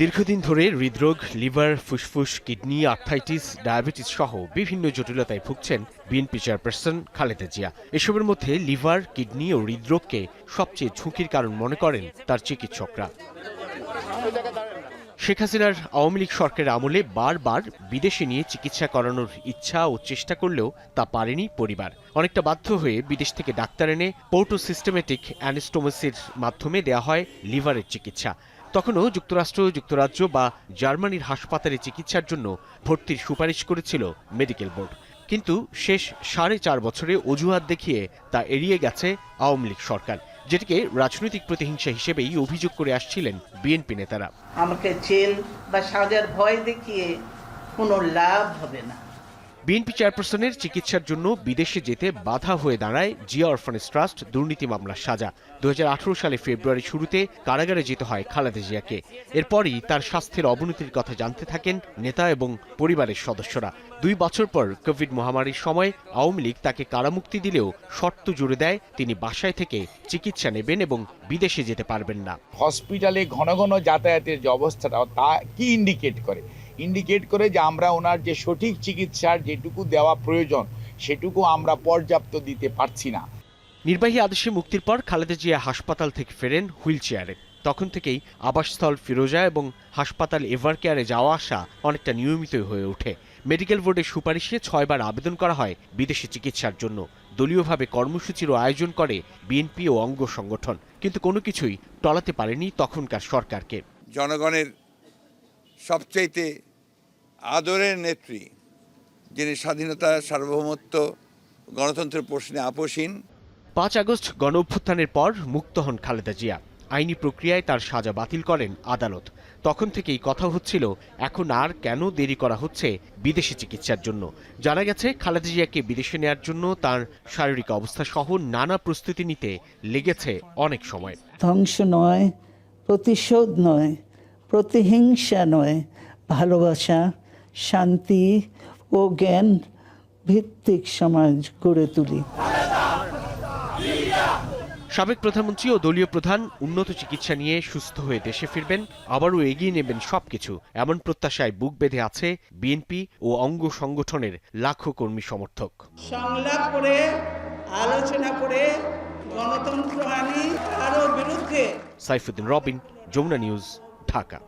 দীর্ঘদিন ধরে হৃদরোগ, লিভার, ফুসফুস, কিডনি, আর্থাইটিস, ডায়াবেটিস সহ বিভিন্ন জটিলতায় ভুগছেন বিএনপি চেয়ারপারসন খালেদা জিয়া। এসবের মধ্যে লিভার, কিডনি ও হৃদরোগকে সবচেয়ে ঝুঁকির কারণ মনে করেন তার চিকিৎসকরা। শেখ হাসিনার আওয়ামী লীগ সরকারের আমলে বারবার বিদেশে নিয়ে চিকিৎসা করানোর ইচ্ছা ও চেষ্টা করলেও তা পারেনি পরিবার। অনেকটা বাধ্য হয়ে বিদেশ থেকে ডাক্তার এনে পোর্টো সিস্টেমেটিক অ্যানিস্টোমোসির মাধ্যমে দেয়া হয় লিভারের চিকিৎসা। তখনও যুক্তরাষ্ট্র, যুক্তরাজ্য বা জার্মানির হাসপাতালে চিকিৎসার জন্য ভর্তির সুপারিশ করেছিল মেডিকেল বোর্ড। কিন্তু শেষ সাড়ে চার বছরে অজুহাত দেখিয়ে তা এড়িয়ে গেছে আওয়ামী লীগ সরকার, যেটিকে রাজনৈতিক প্রতিহিংসা হিসেবেই অভিযোগ করে আসছিলেন বিএনপি নেতারা। আমাকে জেল বা সাজার ভয় দেখিয়ে কোনো লাভ হবে না। বিএনপি চেয়ারপারসনের চিকিৎসার জন্য বিদেশে যেতে বাধা হয়ে দাঁড়ায় জিয়া অরফানেজ ট্রাস্ট দুর্নীতি মামলার সাজা। দুহাজার আঠারো সালে ফেব্রুয়ারি শুরুতে কারাগারে যেতে হয় খালেদা জিয়াকে। এরপরই তার স্বাস্থ্যের অবনতির কথা জানতে থাকেন নেতা এবং পরিবারের সদস্যরা। দুই বছর পর কোভিড মহামারীর সময় আওয়ামী লীগ তাকে কারামুক্তি দিলেও শর্ত জুড়ে দেয় তিনি বাসায় থেকে চিকিৎসা নেবেন এবং বিদেশে যেতে পারবেন না। হসপিটালে ঘন ঘন যাতায়াতের যে অবস্থাটা, তা কি ইন্ডিকেট করে? ইন্ডিকেট করে যে আমরা ওনার যে সঠিক চিকিৎসার যেটুকু দেওয়া প্রয়োজন সেটুকু আমরা পর্যাপ্ত দিতে পারছি না। নির্বাহী আদেশে মুক্তির পর খালেদা জিয়া হাসপাতাল থেকে ফেরেন হুইল চেয়ারে তখন থেকেই আবাসস্থল ফিরোজা এবং হাসপাতাল এভার কেয়ারে যাওয়া আসা অনেকটা নিয়মিত হয়ে ওঠে। মেডিকেল বোর্ডের সুপারিশে ছয়বার আবেদন করা হয় বিদেশি চিকিৎসার জন্য। দলীয়ভাবে কর্মসূচিরও আয়োজন করে বিএনপি ও অঙ্গ সংগঠন। কিন্তু কোনো কিছুই টলাতে পারেনি তখনকার সরকারকে। জনগণের সবচাইতে আদরের নেত্রী যিনি স্বাধীনতা সার্বভৌমত্ব গণতন্ত্রের প্রশ্নে আপোষহীন। পাঁচ আগস্ট গণ অভ্যুত্থানের পর মুক্ত হন খালেদা জিয়া। আইনি প্রক্রিয়ায় তার সাজা বাতিল করেন আদালত। তখন থেকেই কথা হচ্ছিল এখন আর কেন দেরি করা হচ্ছে বিদেশি চিকিৎসার জন্য? জানা গেছে খালেদা জিয়াকে বিদেশে নেয়ার জন্য তার শারীরিক অবস্থা সহ নানা প্রস্তুতি নিতে লেগেছে অনেক সময়। ধ্বংস নয় প্রতিশোধ নয়। প্রতিহিংসা নয় ভালোবাসা শান্তি ও জ্ঞান ভিত্তিক সমাজ গড়ে তুলি। সাবেক প্রধানমন্ত্রী ও দলীয় প্রধান উন্নত চিকিৎসা নিয়ে সুস্থ হয়ে দেশে ফিরবেন আবারও এগিয়ে নেবেন সবকিছু এমন প্রত্যাশায় বুক বেঁধে আছে বিএনপি ও অঙ্গ সংগঠনের লাখো কর্মী সমর্থক। সংলাপ করে আলোচনা করে গণতন্ত্র আনি কারও বিরুদ্ধে। সাইফুদ্দিন রবিন যমুনা নিউজ। ঢাকা